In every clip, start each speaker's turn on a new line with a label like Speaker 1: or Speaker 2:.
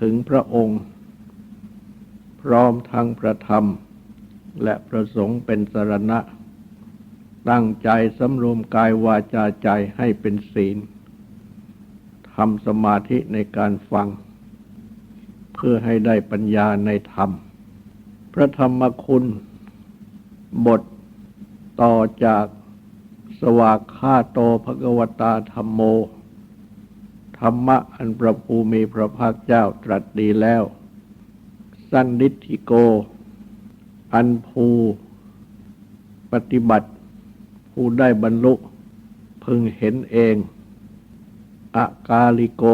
Speaker 1: ถึงพระองค์ พร้อมทั้งพระธรรม และประสงค์เป็นสรณะ ตั้งใจสำรวมกายวาจาใจให้เป็นศีลทำสมาธิในการฟัง เพื่อให้ได้ปัญญาในธรรม พระธรรมคุณ บทต่อจากสวากขาโตภกวตาธรรมโม ธรรมะอันประภูมิพระภาคเจ้าตรัสดีแล้ว สันดิธิโก อันภูปฏิบัติ ผู้ได้บรรลุ พึงเห็นเอง อากาลิโก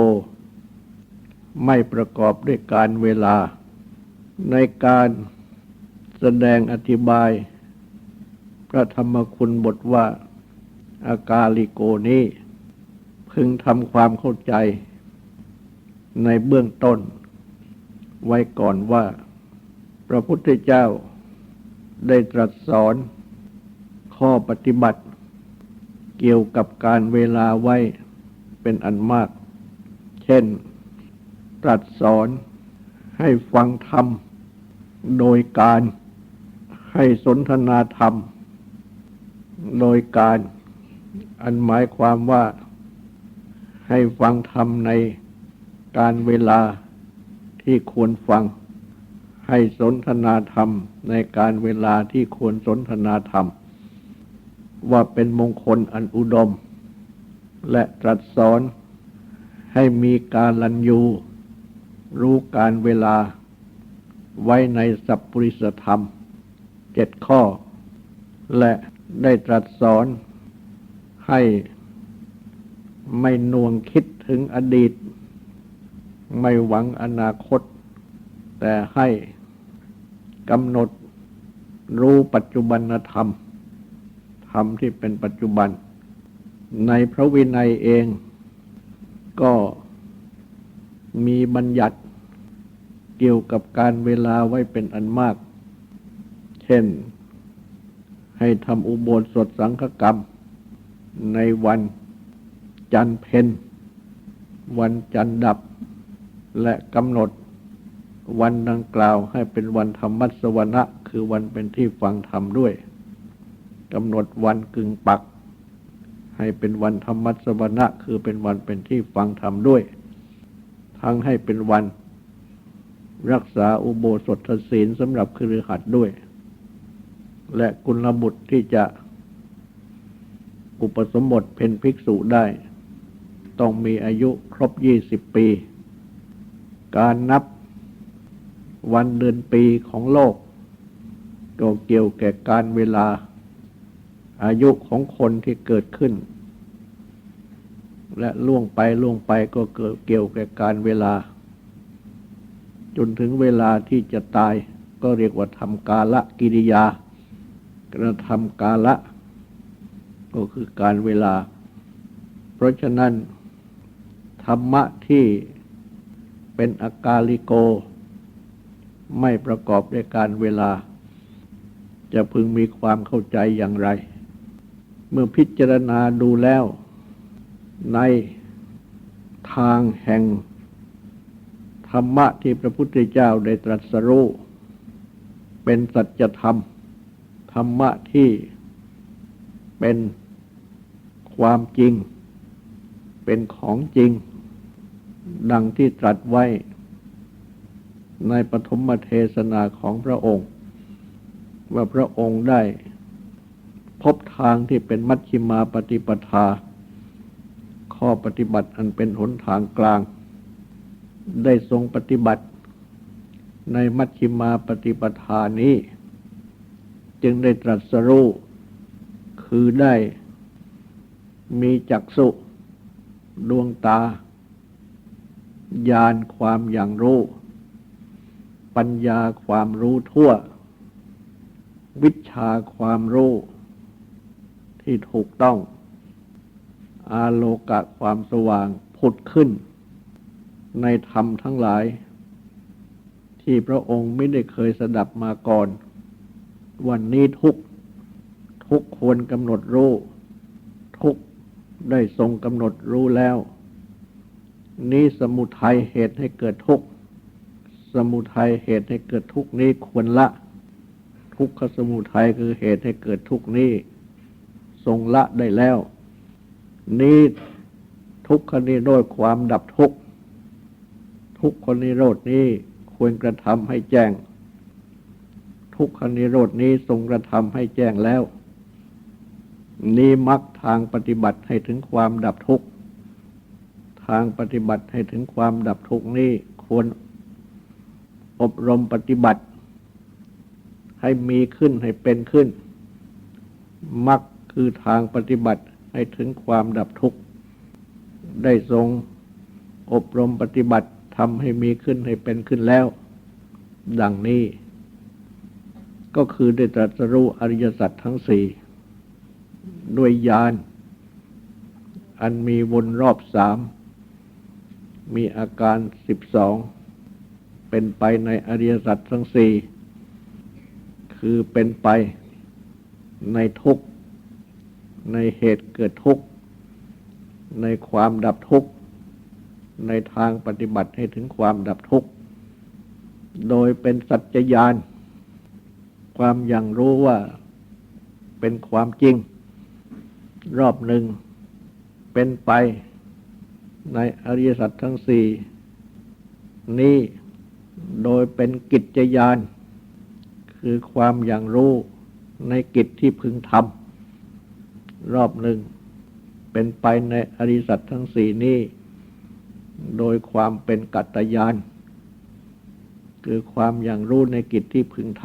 Speaker 1: ไม่ประกอบด้วยการเวลา ในการแสดงอธิบาย พระธรรมคุณบทว่า อากาลิโกนี้ พึงทำความเข้าใจ ในเบื้องต้น ไว้ก่อนว่า พระพุทธเจ้าได้ตรัสสอนข้อปฏิบัติ เกี่ยวกับการเวลาไว้เป็นอันมาก เช่น ตรัสสอนให้ฟังธรรม โดยการให้สนทนาธรรม โดยการอันหมายความว่า ให้ฟังธรรมในการเวลาที่ควรฟัง ให้สนทนาธรรมในการเวลาที่ควรสนทนาธรรม ว่าเป็นมงคลอันอุดม และตรัสสอนให้มีการลันยูรู้การเวลาไว้ในสัพปริสธรรมเจ็ดข้อ และได้ตรัสสอนให้ ไม่น่วงคิดถึงอดีต ไม่หวังอนาคต แต่ให้กำหนดรู้ปัจจุบันธรรม ธรรมที่เป็นปัจจุบัน ในพระวินัยเองก็มีบัญญัติเกี่ยวกับการเวลาไว้เป็นอันมาก เช่น ให้ทำอุโบสถสังฆกรรมในวัน จันเพนวันจันดับ และกำหนด วันดังกล่าวให้เป็นวันธรรมัสวนะคือวันเป็นที่ฟังธรรมด้วยกำหนดวันกึ่งปัก ให้เป็นวันธรรมัสวนะคือเป็นวันเป็นที่ฟังธรรมด้วย ทั้งให้เป็นวัน รักษาอุโบสถศีลสำหรับคือขัดด้วย และกุลบุตรที่จะอุปสมบทเป็นภิกษุได้ ต้องมีอายุครบยี่สิบปี การนับวันเดือนปีของโลกก็เกี่ยวแก่การเวลา อายุของคนที่เกิดขึ้น และล่วงไปล่วงไปก็เกิดเกี่ยวแก่การเวลา จนถึงเวลาที่จะตายก็เรียกว่าทำกาละกิริยากระทำกาละ ก็คือการเวลา เพราะฉะนั้น ธรรมะที่เป็นอากาลิโก ไม่ประกอบด้วยการเวลา จะพึงมีความเข้าใจอย่างไร เมื่อพิจารณาดูแล้ว ในทางแห่ง ธรรมะที่พระพุทธเจ้าได้ตรัสรู้เป็นสัจธรรม ธรรมะที่เป็นความจริง เป็นของจริง ดังที่ตรัสไว้ในปฐมเทศนาของพระองค์ ว่าพระองค์ได้พบทางที่เป็นมัชชิมาปฏิปทา ข้อปฏิบัติอันเป็นหนทางกลาง ได้ทรงปฏิบัติในมัชชิมาปฏิปทานี้ จึงได้ตรัสรู้คือได้มีจักษุดวงตา ญาณความอย่างรู้ ปัญญาความรู้ทั่ว วิชาความรู้ที่ถูกต้อง อาโลกะความสว่างผุดขึ้น ในธรรมทั้งหลาย ที่พระองค์ไม่ได้เคยสดับมาก่อน วันนี้ทุกทุกควรกำหนดรู้ ทุกได้ทรงกำหนดรู้แล้ว นี้สมุทัยเหตุให้เกิดทุกข์สมุทัยเหตุให้เกิดทุกข์นี้ควรละ ทุกขสมุทัยคือเหตุให้เกิดทุกข์นี้ ทรงละได้แล้ว นี้ทุกขนิโรธความดับทุกข์ทุกขนิโรธนี้ควรกระทำให้แจ้ง ทุกขนิโรธนี้ทรงกระทำให้แจ้งแล้ว นี้มักทางปฏิบัติให้ถึงความดับทุกข์ ทางปฏิบัติให้ถึงความดับทุกข์นี้ควรอบรมปฏิบัติ ให้มีขึ้นให้เป็นขึ้นมักคือทางปฏิบัติให้ถึงความดับทุกข์ได้ทรงอบรมปฏิบัติทำให้มีขึ้นให้เป็นขึ้นแล้ว ดังนี้ ก็คือได้ตรัสรู้อริยสัจทั้งสี่ด้วยญาณอันมีวนรอบสาม มีอาการสิบสองเป็นไปในอริยสัจทั้งสี่คือเป็นไปในทุกข์ ในเหตุเกิดทุกข์ ในความดับทุกข์ ในทางปฏิบัติให้ถึงความดับทุกข์ โดยเป็นสัจจญาณความอย่างรู้ว่าเป็นความจริง รอบหนึ่งเป็นไป ในอริยสัจทั้งสี่นี้โดยเป็นกิจญาณคือความอย่างรู้ในกิจที่พึงทำรอบหนึ่ง เป็นไปในอริยสัจทั้งสี่นี้ โดยความเป็นกัตตญาณคือความอย่างรู้ในกิจที่พึงท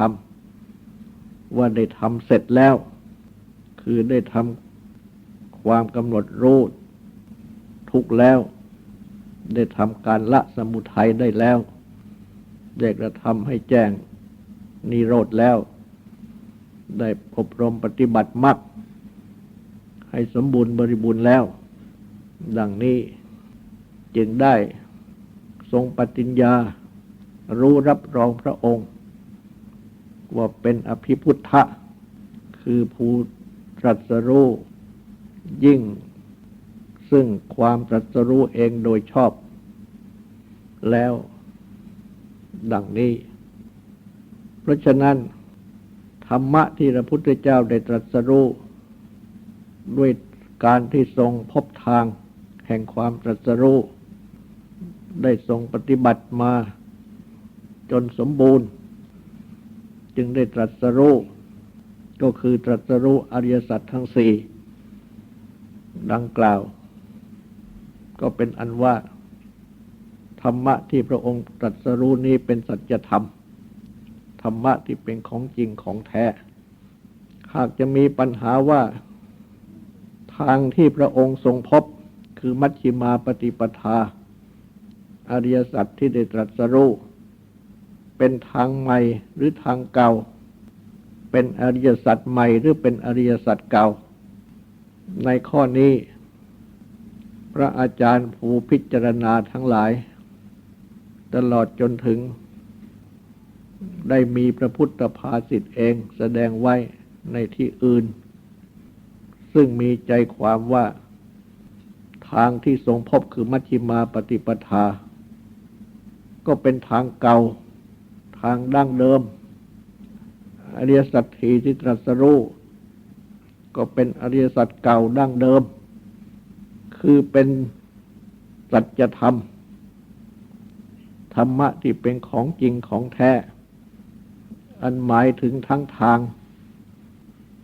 Speaker 1: ำว่าได้ทำเสร็จแล้ว คือได้ทำความกำหนดรู้ ทุกข์แล้ว ได้ทำการละสมุทัยได้แล้ว ได้กระทำให้แจ้งนิโรธแล้ว ได้อบรมปฏิบัติมรรคให้สมบูรณ์บริบูรณ์แล้ว ดังนี้จึงได้ทรงปฏิญญา รู้รับรองพระองค์ ว่าเป็นอภิพุทธะ คือผู้ตรัสรู้ยิ่ง ซึ่งความตรัสรู้เองโดยชอบ แล้ว ดังนี้ เพราะฉะนั้น ธรรมะที่พระพุทธเจ้าได้ตรัสรู้ด้วยการที่ทรงพบทางแห่งความตรัสรู้ได้ทรงปฏิบัติมา จนสมบูรณ์ จึงได้ตรัสรู้ก็คือตรัสรู้อริยสัจทั้งสี่ดังกล่าว ก็เป็นอันว่า ธรรมะที่พระองค์ตรัสรู้นี้เป็นสัจธรรม ธรรมะที่เป็นของจริงของแท้ หากจะมีปัญหาว่า ทางที่พระองค์ทรงพบคือมัชฌิมาปฏิปทา อริยสัจที่ได้ตรัสรู้เป็นทางใหม่หรือทางเก่า เป็นอริยสัจใหม่หรือเป็นอริยสัจเก่า ในข้อนี้ พระอาจารย์ผู้พิจารณาทั้งหลาย ตลอดจนถึง ได้มีพระพุทธภาษิตเองแสดงไว้ในที่อื่น ซึ่งมีใจความว่าทางที่ทรงพบคือมัชฌิมาปฏิปทา ก็เป็นทางเก่าทางดั้งเดิม อริยสัจทีที่ตรัสรู้ก็เป็นอริยสัจเก่าดั้งเดิม คือเป็นสัจธรรม ธรรมะที่เป็นของจริงของแท้ อันหมายถึงทั้งทาง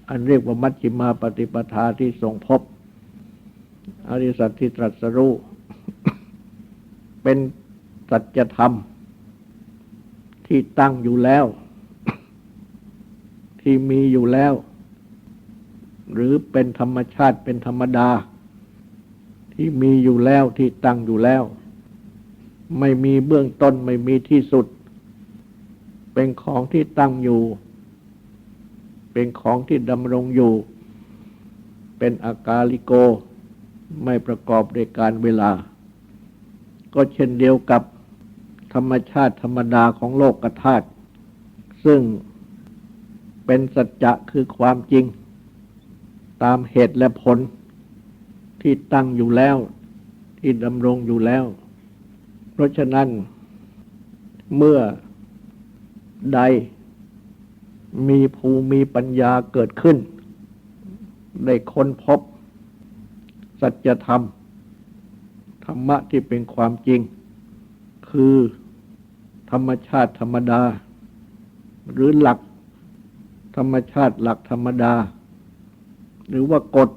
Speaker 1: อันเรียกว่ามัชฌิมาปฏิปทาที่ทรงพบ อริสัจที่ตรัสรู้ เป็นสัจธรรม ที่ตั้งอยู่แล้ว ที่มีอยู่แล้ว หรือเป็นธรรมชาติเป็นธรรมดา ที่มีอยู่แล้วที่ตั้งอยู่แล้ว ไม่มีเบื้องต้นไม่มีที่สุด เป็นของที่ตั้งอยู่ เป็นของที่ดำรงอยู่ เป็นอากาลิโก ไม่ประกอบด้วยการเวลา ก็เช่นเดียวกับธรรมชาติธรรมดาของโลกธาตุซึ่งเป็นสัจจะคือความจริง ตามเหตุและผล ที่ตั้งอยู่แล้ว ที่ดำรงอยู่แล้ว เพราะฉะนั้น เมื่อใดมีภูมิปัญญาเกิดขึ้น ได้ค้นพบ สัจธรรม ธรรมะที่เป็นความจริง คือธรรมชาติธรรมดา หรือหลักธรรมชาติหลักธรรมดา หรือว่ากฎ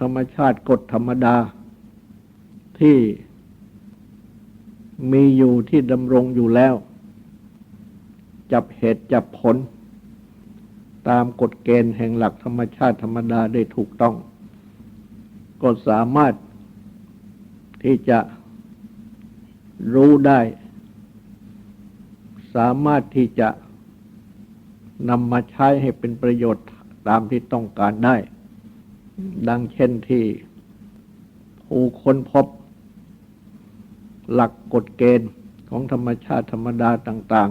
Speaker 1: ธรรมชาติกฎธรรมดา ที่มีอยู่ที่ดำรงอยู่แล้ว จับเหตุจับผล ตามกฎเกณฑ์แห่งหลักธรรมชาติธรรมดาได้ถูกต้อง ก็สามารถที่จะรู้ได้ สามารถที่จะนำมาใช้ให้เป็นประโยชน์ตามที่ต้องการได้ ดังเช่นที่ผู้ค้นพบ หลักกฎเกณฑ์ของธรรมชาติธรรมดาต่าง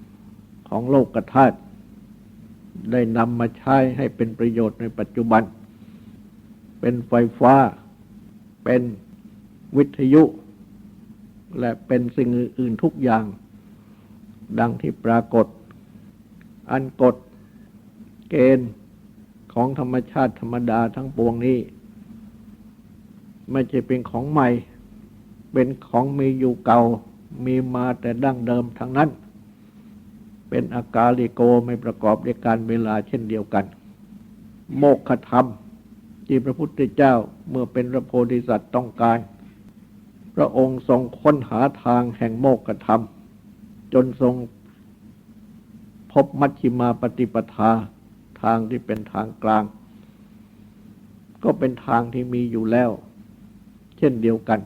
Speaker 1: ๆ ของโลกกธาตุได้นำมาใช้ให้เป็นประโยชน์ในปัจจุบัน เป็นไฟฟ้า เป็นวิทยุ และเป็นสิ่งอื่น ๆ ทุกอย่าง ดังที่ปรากฏ อันกฎเกณฑ์ ของธรรมชาติธรรมดาทั้งปวงนี้ ไม่ใช่เป็นของใหม่ เป็นของมีอยู่เก่า มีมาแต่ดั้งเดิมทั้งนั้น เป็นอากาลิโกไม่ประกอบด้วยการเวลาเช่นเดียวกัน โมกขธรรม ที่พระพุทธเจ้าเมื่อเป็นพระโพธิสัตว์ต้องการ พระองค์ทรงค้นหาทางแห่งโมกขธรรม จนทรงพบมัชฌิมาปฏิปทา ทางที่เป็นทางกลาง ก็เป็นทางที่มีอยู่แล้ว เช่นเดียวกัน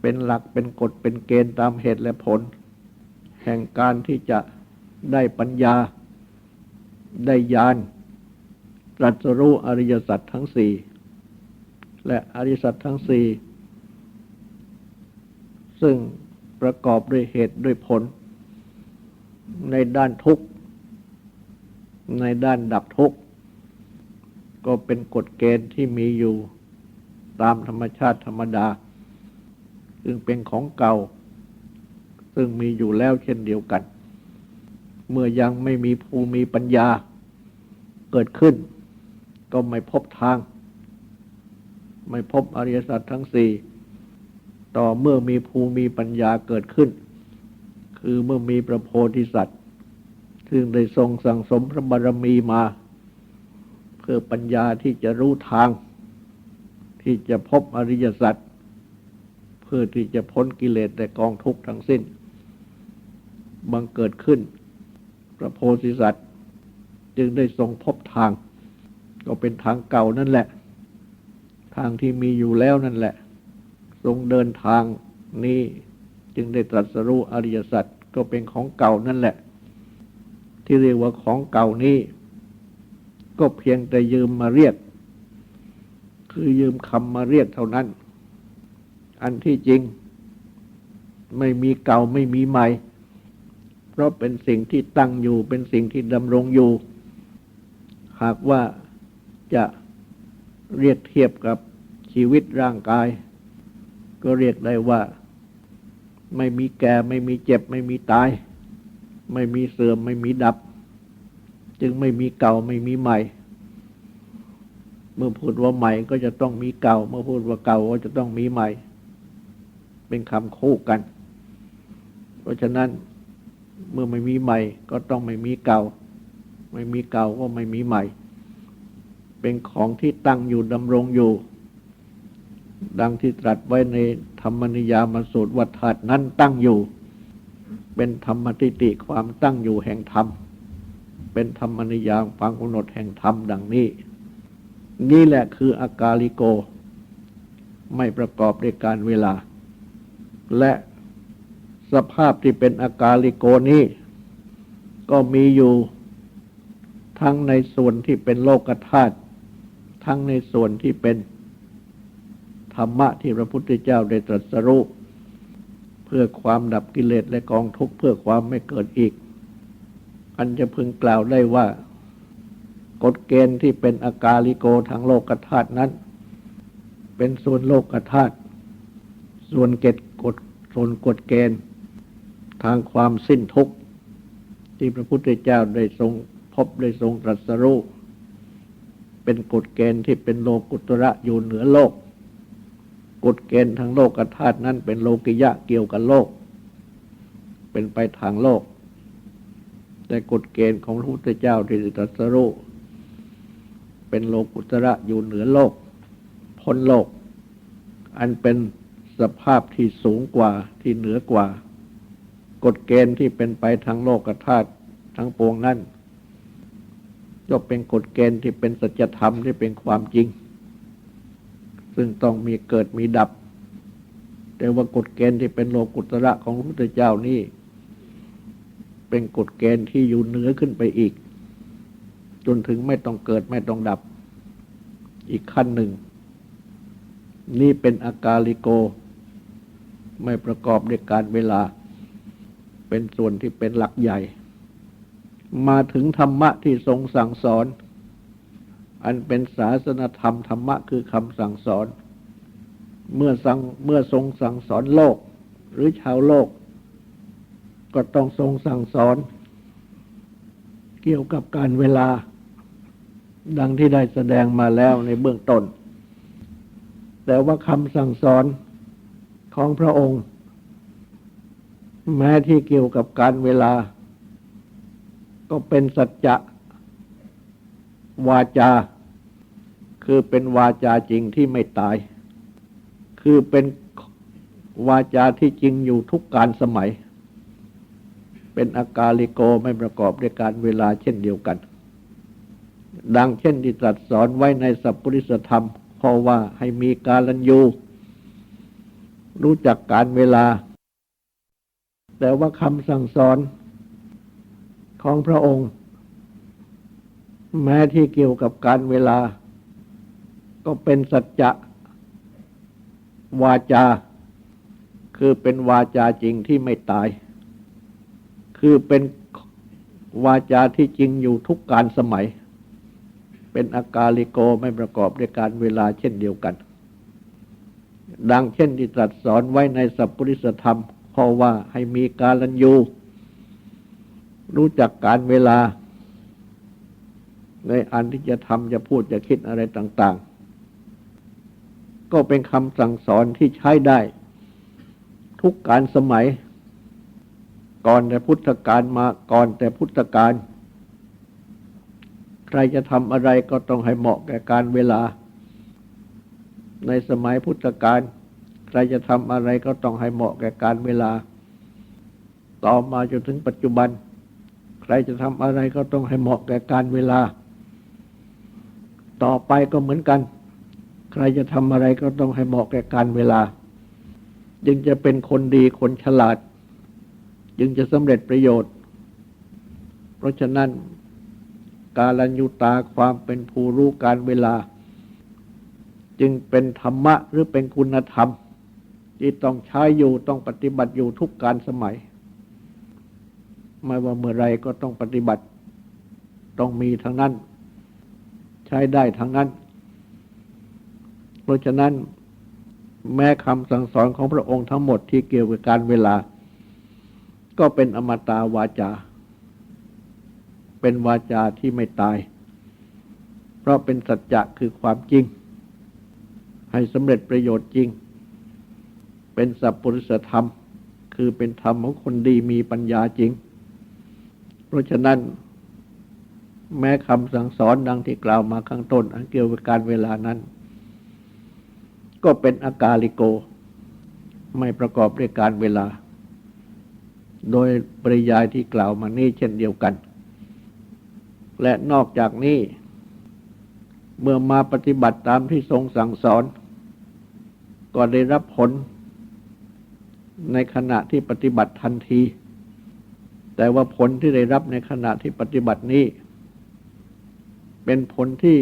Speaker 1: เป็นหลักเป็นกฎเป็นเกณฑ์ตามเหตุและผล แห่งการที่จะได้ปัญญา ได้ญาณตรัสรู้อริยสัจทั้งสี่และอริยสัจทั้งสี่ซึ่งประกอบด้วยเหตุด้วยผล ในด้านทุกข์ ในด้านดับทุกข์ ก็เป็นกฎเกณฑ์ที่มีอยู่ตามธรรมชาติธรรมดา ซึ่งเป็นของเก่า ซึ่งมีอยู่แล้วเช่นเดียวกัน เมื่อยังไม่มีภูมิปัญญาเกิดขึ้น ก็ไม่พบทาง ไม่พบอริยสัจทั้งสี่ต่อเมื่อมีภูมิปัญญาเกิดขึ้น คือเมื่อมีพระโพธิสัตว ซึ่งได้ทรงสั่งสมพระบารมีมาเพื่อปัญญาที่จะรู้ทาง ที่จะพบอริยสัจเพื่อที่จะพ้นกิเลสแต่กองทุกข์ทั้งสิ้น บังเกิดขึ้น พระโพธิสัตว์จึงได้ทรงพบทาง ก็เป็นทางเก่านั่นแหละ ทางที่มีอยู่แล้วนั่นแหละ ทรงเดินทางนี้จึงได้ตรัสรู้อริยสัจก็เป็นของเก่านั่นแหละ ที่เรียกว่าของเก่านี้ ก็เพียงแต่ยืมมาเรียก คือยืมคำมาเรียกเท่านั้น อันที่จริง ไม่มีเก่าไม่มีใหม่ เพราะเป็นสิ่งที่ตั้งอยู่เป็นสิ่งที่ดำรงอยู่ หากว่าจะเรียกเทียบกับชีวิตร่างกาย ก็เรียกได้ว่า ไม่มีแก่ไม่มีเจ็บไม่มีตาย ไม่มีเสื่อมไม่มีดับ จึงไม่มีเก่าไม่มีใหม่ เมื่อพูดว่าใหม่ก็จะต้องมีเก่า เมื่อพูดว่าเก่าก็จะต้องมีใหม่ เป็นคำคู่กัน เพราะฉะนั้นเมื่อไม่มีใหม่ก็ต้องไม่มีเก่า ไม่มีเก่าก็ไม่มีใหม่ เป็นของที่ตั้งอยู่ดำรงอยู่ ดังที่ตรัสไว้ในธรรมนิยามสูตรวัฏฐานนั้นตั้งอยู่ เป็นธรรมติติความตั้งอยู่แห่งธรรม เป็นธรรมนิยามฟังกำหนดแห่งธรรมดังนี้ นี่แหละคืออากาลิโก ไม่ประกอบด้วยการเวลา และสภาพที่เป็นอากาลิโกนี้ ก็มีอยู่ทั้งในส่วนที่เป็นโลกธาตุทั้งในส่วนที่เป็นธรรมะที่พระพุทธเจ้าได้ตรัสรู้ พื่อความดับกิเลสและกองทุกข์เพื่อความไม่เกิดอีก อันจะพึงกล่าวได้ว่า กฎเกณฑ์ที่เป็นอากาลิโกทางโลกธาตุนั้น เป็นส่วนโลกธาตุส่วนเกตกฎส่วนกฎเกณฑ์ ทางความสิ้นทุกข์ ที่พระพุทธเจ้าได้ทรงพบได้ทรงตรัสรู้เป็นกฎเกณฑ์ที่เป็นโลกุตระอยู่เหนือโลก กฎเกณฑ์ทางโลกธาตุนั้นเป็นโลกิยะเกี่ยวกับโลก เป็นไปทางโลก แต่กฎเกณฑ์ของพระพุทธเจ้าที่ตรัสรู้เป็นโลกุตระอยู่เหนือโลก พ้นโลก อันเป็นสภาพที่สูงกว่าที่เหนือกว่า กฎเกณฑ์ที่เป็นไปทางโลกธาตุทั้งปวงนั้นก็เป็นกฎเกณฑ์ที่เป็นสัจธรรมที่เป็นความจริง ซึ่งต้องมีเกิดมีดับ แต่ว่ากฎเกณฑ์ที่เป็นโลกุตระของพระพุทธเจ้านี่ เป็นกฎเกณฑ์ที่อยู่เหนือขึ้นไปอีก จนถึงไม่ต้องเกิดไม่ต้องดับ อีกขั้นหนึ่ง นี่เป็นอากาลิโก ไม่ประกอบด้วยการเวลา เป็นส่วนที่เป็นหลักใหญ่ มาถึงธรรมะที่ทรงสั่งสอน อันเป็นศาสนธรรมธรรมะคือคำสั่งสอน เมื่อสั่งเมื่อทรงสั่งสอนโลก หรือชาวโลก ก็ต้องทรงสั่งสอน เกี่ยวกับการเวลา ดังที่ได้แสดงมาแล้วในเบื้องต้น แต่ว่าคำสั่งสอนของพระองค์ แม้ที่เกี่ยวกับการเวลา ก็เป็นสัจจะ วาจา คือเป็นวาจาจริงที่ไม่ตาย คือเป็นวาจาที่จริงอยู่ทุกการสมัย เป็นอากาลิโกไม่ประกอบด้วยการเวลาเช่นเดียวกัน ดังเช่นที่ตรัสสอนไว้ในสัพพุริสธรรมเพราะว่าให้มีการลันยูรู้จักการเวลา แต่ว่าคำสั่งสอนของพระองค์ แม้ที่เกี่ยวกับการเวลา ก็เป็นสัจจะ วาจา คือเป็นวาจาจริงที่ไม่ตาย คือเป็นวาจาที่จริงอยู่ทุกการสมัย เป็นอากาลิโกไม่ประกอบด้วยการเวลาเช่นเดียวกัน ดังเช่นที่ตรัสสอนไว้ในสัพพุริสธรรมเพราะว่าให้มีการลันยูรู้จักการเวลา ในอันที่จะทำจะพูดจะคิดอะไรต่าง ๆ ก็เป็นคำสั่งสอนที่ใช้ได้ ทุกการสมัย ก่อนแต่พุทธกาลมาก่อนแต่พุทธกาลใครจะทำอะไรก็ต้องให้เหมาะแก่การเวลา ในสมัยพุทธกาลใครจะทำอะไรก็ต้องให้เหมาะแก่การเวลา ต่อมาจนถึงปัจจุบัน ใครจะทำอะไรก็ต้องให้เหมาะแก่การเวลา ต่อไปก็เหมือนกัน ใครจะทำอะไรก็ต้องให้เหมาะแก่การเวลา จึงจะเป็นคนดีคนฉลาด จึงจะสำเร็จประโยชน์ เพราะฉะนั้น การลัญยุตาความเป็นผู้รู้การเวลา จึงเป็นธรรมะหรือเป็นคุณธรรม ที่ต้องใช้อยู่ต้องปฏิบัติอยู่ทุกการสมัยไม่ว่าเมื่อไรก็ต้องปฏิบัติ ต้องมีทั้งนั้น ใช้ได้ทั้งนั้น เพราะฉะนั้นแม้คำสั่งสอนของพระองค์ทั้งหมดที่เกี่ยวกับการเวลา ก็เป็นอมตะวาจา เป็นวาจาที่ไม่ตาย เพราะเป็นสัจจะคือความจริง ให้สำเร็จประโยชน์จริง เป็นสัพพุริสธรรม คือเป็นธรรมของคนดีมีปัญญาจริง เพราะฉะนั้น แม้คำสั่งสอนดังที่กล่าวมาข้างต้น อันเกี่ยวกับการเวลานั้น ก็เป็นอากาลิโก ไม่ประกอบด้วยการเวลา โดยปริยายที่กล่าวมานี้เช่นเดียวกัน และนอกจากนี้ เมื่อมาปฏิบัติตามที่ทรงสั่งสอน ก็ได้รับผล ในขณะที่ปฏิบัติทันที แต่ว่าผลที่ได้รับในขณะที่ปฏิบัตินี้ เป็นผลที่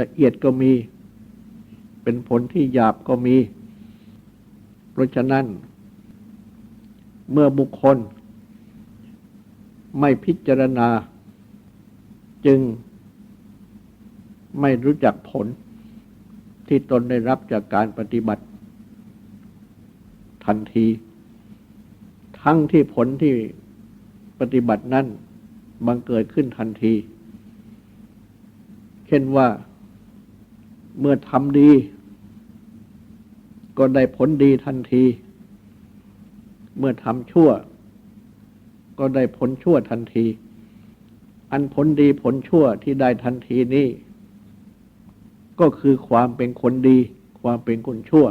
Speaker 1: ละเอียดก็มี เป็นผลที่หยาบก็มี เพราะฉะนั้น เมื่อบุคคล ไม่พิจารณา จึงไม่รู้จักผลที่ตนได้รับจากการปฏิบัติ ทันที ทั้งที่ผลที่ปฏิบัตินั้นบังเกิดขึ้นทันที เช่นว่าเมื่อทำดี ก็ได้ผลดีทันที เมื่อทำชั่ว ก็ได้ผลชั่วทันที อันผลดีผลชั่วที่ได้ทันทีนี้ก็คือความเป็นคนดี ความเป็นคนชั่ว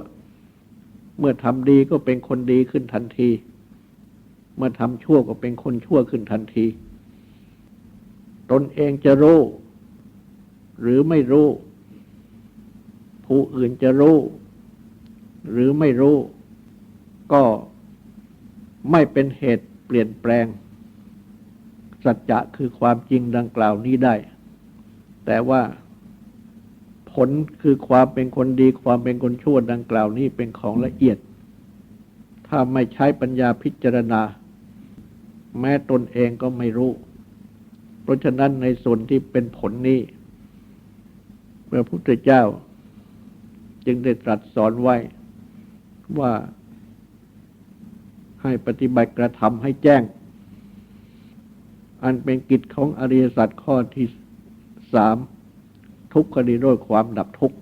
Speaker 1: เมื่อทำดีก็เป็นคนดีขึ้นทันที เมื่อทำชั่วก็เป็นคนชั่วขึ้นทันที ตนเองจะรู้ หรือไม่รู้ ผู้อื่นจะรู้ หรือไม่รู้ ก็ไม่เป็นเหตุเปลี่ยนแปลง สัจจะคือความจริงดังกล่าวนี้ได้ แต่ว่าผลคือความเป็นคนดีความเป็นคนชั่วดังกล่าวนี้เป็นของละเอียด ถ้าไม่ใช้ปัญญาพิจารณา แม้ตนเองก็ไม่รู้ เพราะฉะนั้นในส่วนที่เป็นผลนี้ พระพุทธเจ้า จึงได้ตรัสสอนไว้ว่าให้ปฏิบัติกระทำให้แจ้ง อันเป็นกิจของอริยสัจข้อที่สามทุกข์ก็ดีด้วยความดับทุกข์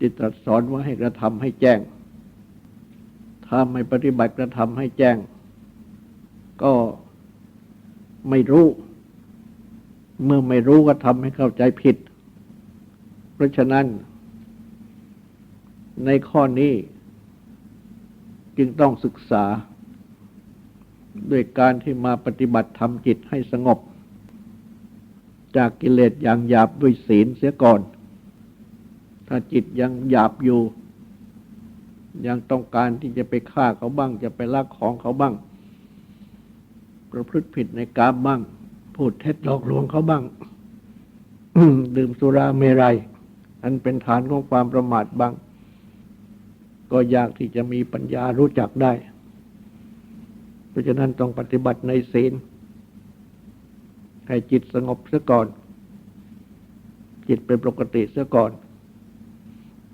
Speaker 1: จิตตรัสสอนว่าให้กระทำให้แจ้ง ถ้าไม่ปฏิบัติกระทำให้แจ้ง ก็ไม่รู้ เมื่อไม่รู้ก็ทำให้เข้าใจผิด เพราะฉะนั้น ในข้อนี้จึงต้องศึกษา ด้วยการที่มาปฏิบัติทำจิตให้สงบ จากกิเลสอย่างหยาบด้วยศีลเสียก่อน ถ้าจิตยังหยาบอยู่ ยังต้องการที่จะไปฆ่าเขาบ้าง จะไปลักของเขาบ้าง ประพฤติผิดในกามบ้าง พูดเท็จหลอกลวงเขาบ้าง ดื่มสุราเมรัย อันเป็นฐานของความประมาทบ้าง ก็ยากที่จะมีปัญญารู้จักได้ เพราะฉะนั้นต้องปฏิบัติในศีล ให้จิตสงบเสียก่อน จิตเป็นปกติเสียก่อน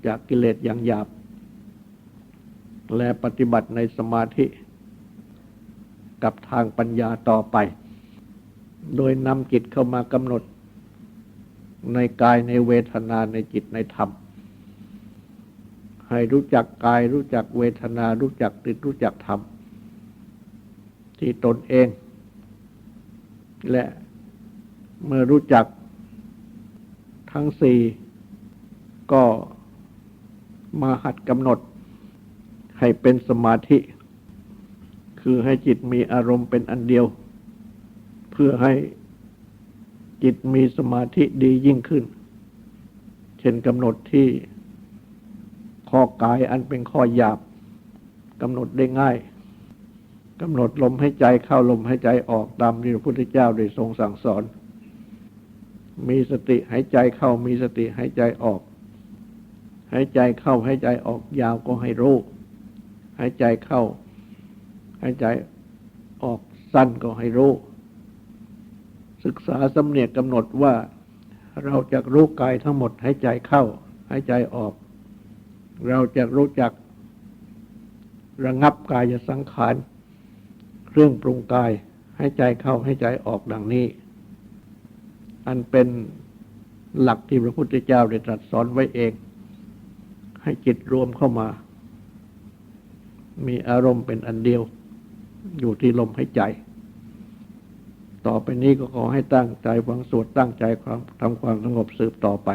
Speaker 1: จากกิเลสอย่างหยาบ และปฏิบัติในสมาธิ กับทางปัญญาต่อไป โดยนำจิตเข้ามากำหนด ในกายในเวทนาในจิตในธรรม ให้รู้จักกายรู้จักเวทนารู้จักติดรู้จักธรรม ที่ตนเอง และเมื่อรู้จักทั้งสี่ก็มาหัดกำหนดให้เป็นสมาธิ คือให้จิตมีอารมณ์เป็นอันเดียว เพื่อให้ จิตมีสมาธิดียิ่งขึ้น เช่นกำหนดที่ข้อกายอันเป็นข้อหยาบกำหนดได้ง่ายกำหนดลมให้ใจเข้าลมให้ใจออกตามที่พระพุทธเจ้าได้ทรงสั่งสอน มีสติหายใจเข้ามีสติหายใจออกหายใจเข้าหายใจออกยาวก็ให้รู้หายใจเข้าหายใจออกสั้นก็ให้รู้ ศึกษาสำเนียกกำหนดว่าเราจะรู้กายทั้งหมดหายใจเข้าหายใจออก เราจะรู้จักระงับกายสังขารเครื่องปรุงกายให้ใจเข้าให้ใจออกดังนี้ อันเป็นหลักที่พระพุทธเจ้าได้ตรัสสอนไว้เอง ให้จิตรวมเข้ามา มีอารมณ์เป็นอันเดียว อยู่ที่ลมหายใจ ต่อไปนี้ก็ขอให้ตั้งใจฟังสวดตั้งใจความทำความสงบสืบต่อไป